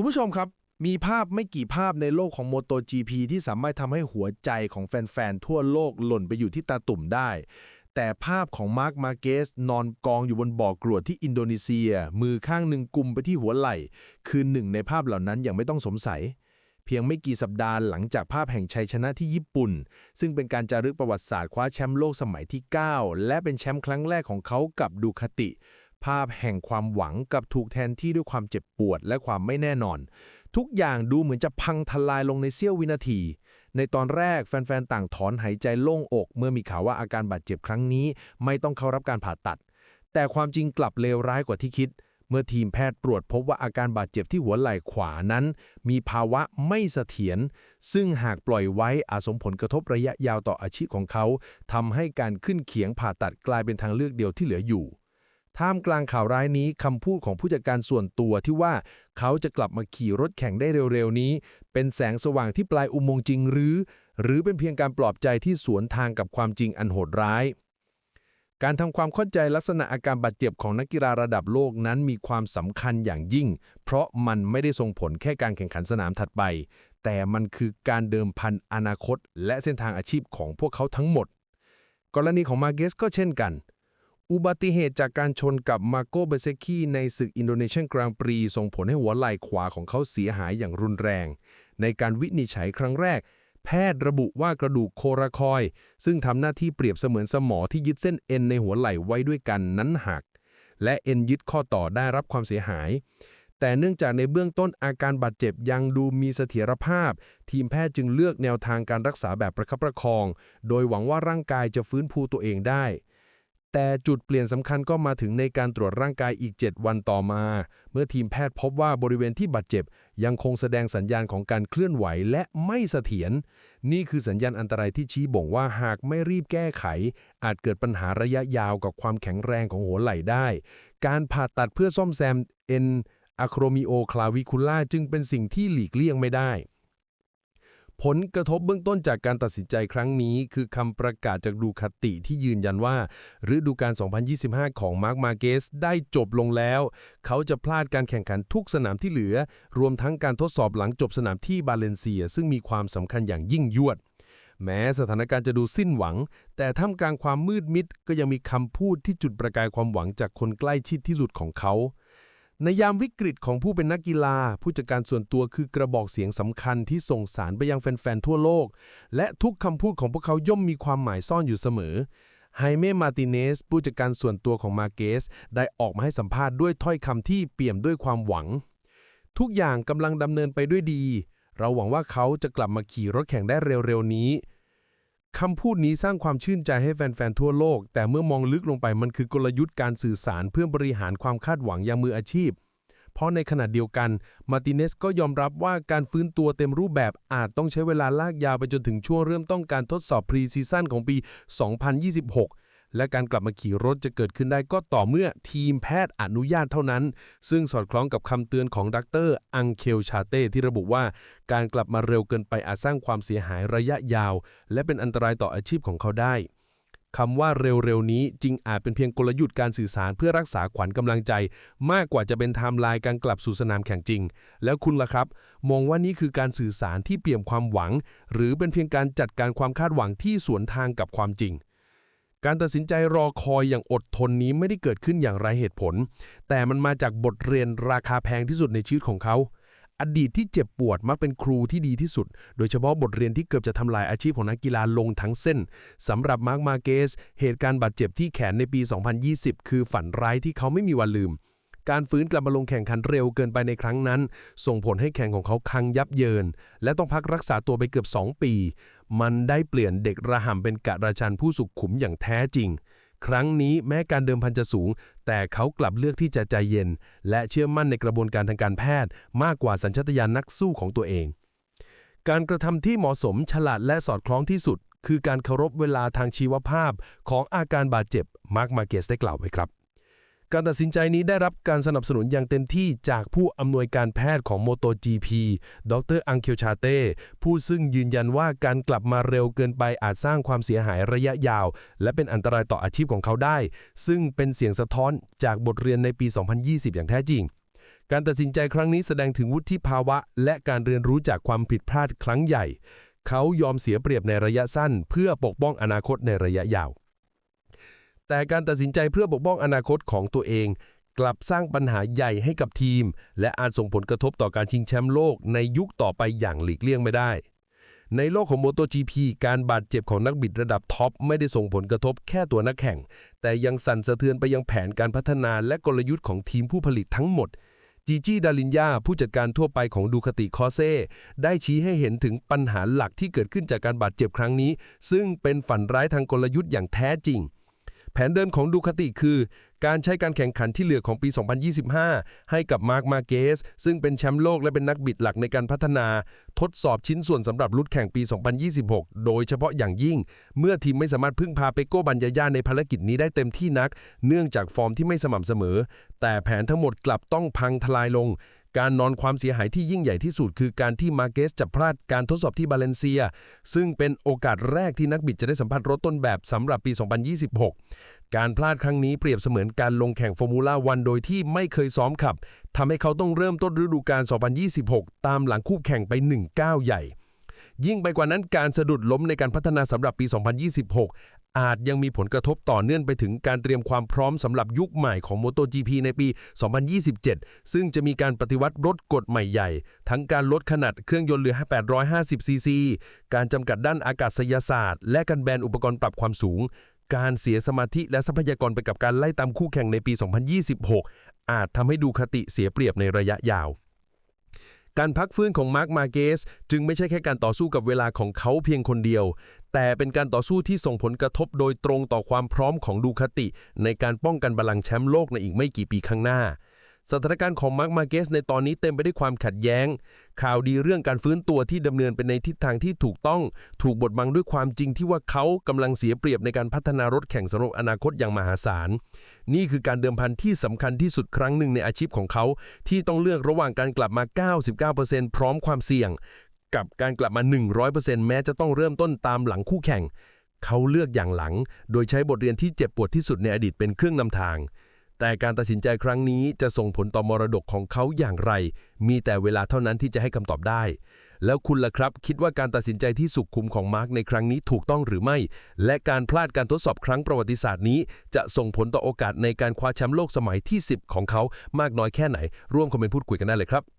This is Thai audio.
คุณผู้ชมครับ มีภาพไม่กี่ภาพในโลกของ MotoGP ที่สามารถทำให้หัวใจของแฟน ๆ ทั่วโลกหล่นไปอยู่ที่ตาตุ่มได้ แต่ภาพของมาร์คมาเกสนอนกองอยู่บนบ่อกรวดที่อินโดนีเซีย มือข้างหนึ่งกุมไปที่หัวไหล่ คือหนึ่งในภาพเหล่านั้นอย่างไม่ต้องสงสัยเพียงไม่กี่สัปดาห์หลังจากภาพแห่งชัยชนะที่ญี่ปุ่น ซึ่งเป็นการจารึกประวัติศาสตร์คว้าแชมป์โลกสมัยที่ 9 และเป็นแชมป์ครั้งแรกของเขากับดูคาติ ภาพแห่งความหวังกับถูกแทนที่ด้วยความเจ็บปวดและความไม่แน่นอน ทุกอย่างดูเหมือนจะพังทลายลงในเสี้ยววินาที ในตอนแรกแฟนๆ ต่างถอนหายใจโล่งอก เมื่อมีข่าวว่าอาการบาดเจ็บครั้งนี้ ไม่ต้องเข้ารับการผ่าตัด แต่ความจริงกลับเลวร้ายกว่าที่คิด เมื่อทีมแพทย์ตรวจพบว่าอาการบาดเจ็บที่หัวไหล่ขวานั้น มีภาวะไม่เสถียรซึ่งหากปล่อยไว้อาจสมผลกระทบระยะยาวต่ออาชีพของเขาทำให้การขึ้นเขียงผ่าตัดกลายเป็นทางเลือกเดียวที่เหลืออยู่ ท่ามกลางข่าวร้ายนี้คำพูดของผู้จัดการส่วนตัวที่ว่าเขาจะกลับมาขี่รถแข่งได้เร็วๆนี้ เป็นแสงสว่างที่ปลายอุโมงค์จริงหรือ หรือเป็นเพียงการปลอบใจที่สวนทางกับความจริงอันโหดร้าย การทำความเข้าใจลักษณะอาการบาดเจ็บของนักกีฬาระดับโลกนั้นมีความสำคัญอย่างยิ่ง เพราะมันไม่ได้ส่งผลแค่การแข่งขันสนามถัดไป แต่มันคือการเดิมพันอนาคต และเส้นทางอาชีพของพวกเขาทั้งหมด กรณีของมาเกสก็เช่นกัน อุบัติเหตุจากการชนกับมาโกเบเซคีในศึกอินโดนีเซียนกรางปรี ส่งผลให้หัวไหล่ขวาของเขาเสียหายอย่างรุนแรง ในการวินิจฉัยครั้งแรก แพทย์ระบุว่ากระดูกโคราคอย ซึ่งทำหน้าที่เปรียบเสมือนสมอที่ยึดเส้นเอ็นในหัวไหล่ไว้ด้วยกันนั้นหัก และเอ็นยึดข้อต่อได้รับความเสียหาย แต่เนื่องจากในเบื้องต้นอาการบาดเจ็บยังดูมีเสถียรภาพ ทีมแพทย์จึงเลือกแนวทางการรักษาแบบประคับประคอง โดยหวังว่าร่างกายจะฟื้นฟูตัวเองได้ แต่จุดเปลี่ยนสำคัญก็มาถึงในการตรวจร่างกายอีก 7 วันต่อมา เมื่อทีมแพทย์พบว่าบริเวณที่บาดเจ็บ ยังคงแสดงสัญญาณของการเคลื่อนไหวและไม่เสถียร นี่คือสัญญาณอันตรายที่ชี้บ่งว่าหากไม่รีบแก้ไข อาจเกิดปัญหาระยะยาวกับความแข็งแรงของหัวไหล่ได้ การผ่าตัดเพื่อซ่อมแซมเอ็นอะโครมิโอคลาวิคูล่าจึงเป็นสิ่งที่หลีกเลี่ยงไม่ได้ ผลกระทบเบื้องต้นจากการตัดสินใจครั้งนี้ คือคำประกาศจากดูคาติที่ยืนยันว่า ฤดูกาล 2025 ของมาร์คมาเกสได้จบลงแล้ว เขาจะพลาดการแข่งขันทุกสนามที่เหลือ รวมทั้งการทดสอบหลังจบสนามที่บาเลนเซีย ซึ่งมีความสำคัญอย่างยิ่งยวด แม้สถานการณ์จะดูสิ้นหวัง แต่ท่ามกลางความมืดมิดก็ยังมีคำพูดที่จุดประกายความหวังจากคนใกล้ชิดที่สุดของเขา ในยามวิกฤตของผู้เป็นนักกีฬา ผู้จัดการส่วนตัวคือกระบอกเสียงสำคัญที่ส่งสารไปยังแฟน ๆ ทั่วโลก และทุกคำพูดของพวกเขาย่อมมีความหมายซ่อนอยู่เสมอไฮเม่มาร์ติเนส ผู้จัดการส่วนตัวของมาเกส ได้ออกมาให้สัมภาษณ์ด้วยถ้อยคำที่เปี่ยมด้วยความหวัง ทุกอย่างกำลังดำเนินไปด้วยดี เราหวังว่าเขาจะกลับมาขี่รถแข่งได้เร็วๆนี้ คำพูดนี้สร้างความชื่นใจให้แฟน ๆ ทั่วโลก แต่เมื่อมองลึกลงไปมันคือกลยุทธ์การสื่อสารเพื่อบริหารความคาดหวังอย่างมืออาชีพ เพราะในขณะเดียวกัน มาร์ติเนสก็ยอมรับว่าการฟื้นตัวเต็มรูปแบบอาจต้องใช้เวลาลากยาวไปจนถึงช่วงเริ่มต้องการทดสอบพรีซีซั่นของปี 2026 และการกลับมาขี่รถจะเกิดขึ้นได้ก็ต่อเมื่อทีมแพทย์อนุญาตเท่านั้น ซึ่งสอดคล้องกับคำเตือนของดักเตอร์อังเคลชาเต้ที่ระบุว่า การกลับมาเร็วเกินไปอาจสร้างความเสียหายระยะยาว และเป็นอันตรายต่ออาชีพของเขาได้คำว่าเร็วๆนี้จริงอาจเป็นเพียงกลยุทธ์การสื่อสารเพื่อรักษาขวัญกำลังใจ มากกว่าจะเป็นไทม์ไลน์การกลับสู่สนามแข่งจริง แล้วคุณล่ะครับ มองว่านี่คือการสื่อสารที่เปี่ยมความหวัง หรือเป็นเพียงการจัดการความคาดหวังที่สวนทางกับความจริง การตัดสินใจรอคอยอย่างอดทนนี้ไม่ได้เกิดขึ้นอย่างไร้เหตุผล แต่มันมาจากบทเรียนราคาแพงที่สุดในชีวิตของเขา อดีตที่เจ็บปวดมักเป็นครูที่ดีที่สุด โดยเฉพาะบทเรียนที่เกือบจะทำลายอาชีพของนักกีฬาลงทั้งเส้นสำหรับมาร์กมาเกส เหตุการณ์บาดเจ็บที่แขนในปี 2020 คือฝันร้ายที่เขาไม่มีวันลืม การฟื้นกลับมาลงแข่งขันเร็วเกินไปในครั้งนั้น ส่งผลให้แข่งของเขาคังยับเยิน และต้องพักรักษาตัวไปเกือบ 2 ปี มันได้เปลี่ยนเด็กระห่ำเป็นกะราชันผู้สุขขุมอย่างแท้จริง ครั้งนี้แม้การเดิมพันจะสูง แต่เขากลับเลือกที่จะใจเย็น และเชื่อมั่นในกระบวนการทางการแพทย์ มากกว่าสัญชาตญาณนักสู้ของตัวเอง การกระทำที่เหมาะสมฉลาดและสอดคล้องที่สุด คือการเคารพเวลาทางชีวภาพของอาการบาดเจ็บมาร์คมาเกสได้กล่าวไว้ครับ การตัดสินใจนี้ได้รับการสนับสนุนอย่างเต็มที่จากผู้อำนวยการแพทย์ของ MotoGP ดรอังเคลชาเต้ผู้ซึ่งยืนยันว่าการกลับมาเร็วเกินไปอาจสร้างความเสียหายระยะยาว และเป็นอันตรายต่ออาชีพของเขาได้ ซึ่งเป็นเสียงสะท้อนจากบทเรียนในปี 2020 อย่างแท้จริงการตัดสินใจครั้งนี้แสดงถึงวุฒิภาวะ และการเรียนรู้จากความผิดพลาดครั้งใหญ่ เขายอมเสียเปรียบในระยะสั้น เพื่อปกป้องอนาคตในระยะยาว แต่การตัดสินใจเพื่อปกป้องอนาคตของตัวเอง กลับสร้างปัญหาใหญ่ให้กับทีม และอาจส่งผลกระทบต่อการชิงแชมป์โลกในยุคต่อไปอย่างหลีกเลี่ยงไม่ได้ ในโลกของ MotoGP การบาดเจ็บของนักบิดระดับท็อปไม่ได้ส่งผลกระทบแค่ตัวนักแข่ง แต่ยังสั่นสะเทือนไปยังแผนการพัฒนาและกลยุทธ์ของทีมผู้ผลิตทั้งหมดจีจี้ดาลินยาผู้จัดการทั่วไปของดูคติคอเซ่ได้ชี้ให้เห็นถึงปัญหาหลักที่เกิดขึ้นจากการบาดเจ็บครั้งนี้ ซึ่งเป็นฝันร้ายทางกลยุทธ์อย่างแท้จริง ผนเดิมของดูคาติคือ การใช้การแข่งขันที่เหลือของปี 2025 ให้กับมาร์คมาเกสซึ่งเป็นแชมป์โลกและเป็นนักบิดหลักในการพัฒนา ทดสอบชิ้นส่วนสำหรับรุ่นแข่งปี 2026 โดยเฉพาะอย่างยิ่ง เมื่อทีมไม่สามารถพึ่งพาเปโก้บัญญาญาในภารกิจนี้ได้เต็มที่นัก เนื่องจากฟอร์มที่ไม่สม่ำเสมอ แต่แผนทั้งหมดกลับต้องพังทลายลง การนอนความเสียหายที่ยิ่งใหญ่ที่สุดคือการที่มาเกสจะพลาดการทดสอบที่บาเลนเซีย ซึ่งเป็นโอกาสแรกที่นักบิดจะได้สัมผัสรถต้นแบบสำหรับปี 2026 การพลาดครั้งนี้เปรียบเสมือนการลงแข่งฟอร์มูล่าวันโดยที่ไม่เคยซ้อมขับทำให้เขาต้องเริ่มต้นฤดูกาล 2026 ตามหลังคู่แข่งไป1ก้าวใหญ่ยิ่งไปกว่านั้นการสะดุดล้มในการพัฒนาสำหรับปี 2026 อาจยังมีผลกระทบต่อเนื่องไปถึงการเตรียมความพร้อมสำหรับยุคใหม่ของ MotoGP ในปี 2027 ซึ่งจะมีการปฏิวัติรถกฎใหม่ใหญ่ ทั้งการลดขนาดเครื่องยนต์เหลือ 850 ซีซี การจำกัดด้านอากาศยศาสตร์ และการแบนอุปกรณ์ปรับความสูง การเสียสมาธิและทรัพยากรไปกับการไล่ตามคู่แข่งในปี 2026 อาจทำให้ดูคติเสียเปรียบในระยะยาว การพักฟื้นของมาร์กมาเกสจึงไม่ใช่แค่การต่อสู้กับเวลาของเขาเพียงคนเดียว แต่เป็นการต่อสู้ที่ส่งผลกระทบโดยตรงต่อความพร้อมของดูคติ ในการป้องกันบาลลังแชมป์โลกในอีกไม่กี่ปีข้างหน้า สถานการณ์ของมาร์คมาเกสในตอนนี้เต็มไปด้วยความขัดแย้ง ข่าวดีเรื่องการฟื้นตัวที่ดำเนินไปในทิศทางที่ถูกต้อง ถูกบดบังด้วยความจริงที่ว่าเขากำลังเสียเปรียบในการพัฒนารถแข่งสำหรับอนาคตอย่างมหาศาล นี่คือการเดิมพันที่สำคัญที่สุดครั้งหนึ่งในอาชีพของเขา ที่ต้องเลือกระหว่างการกลับมา 99%พร้อมความเสี่ยง กับการกลับมา 100%แม้จะต้องเริ่มต้นตามหลังคู่แข่ง เขาเลือกอย่างหลัง โดยใช้บทเรียนที่เจ็บปวดที่สุดในอดีตเป็นเครื่องนำทาง แต่การตัดสินใจครั้งนี้จะส่งผลต่อมรดกของเขาอย่างไร มีแต่เวลาเท่านั้นที่จะให้คำตอบได้ แล้วคุณล่ะครับ คิดว่าการตัดสินใจที่สุขุมของมาร์กในครั้งนี้ถูกต้องหรือไม่ และการพลาดการทดสอบครั้งประวัติศาสตร์นี้ จะส่งผลต่อโอกาสในการคว้าแชมป์โลกสมัยที่ 10 ของเขามากน้อยแค่ไหน ร่วมคอมเมนต์พูดคุยกันได้เลยครับ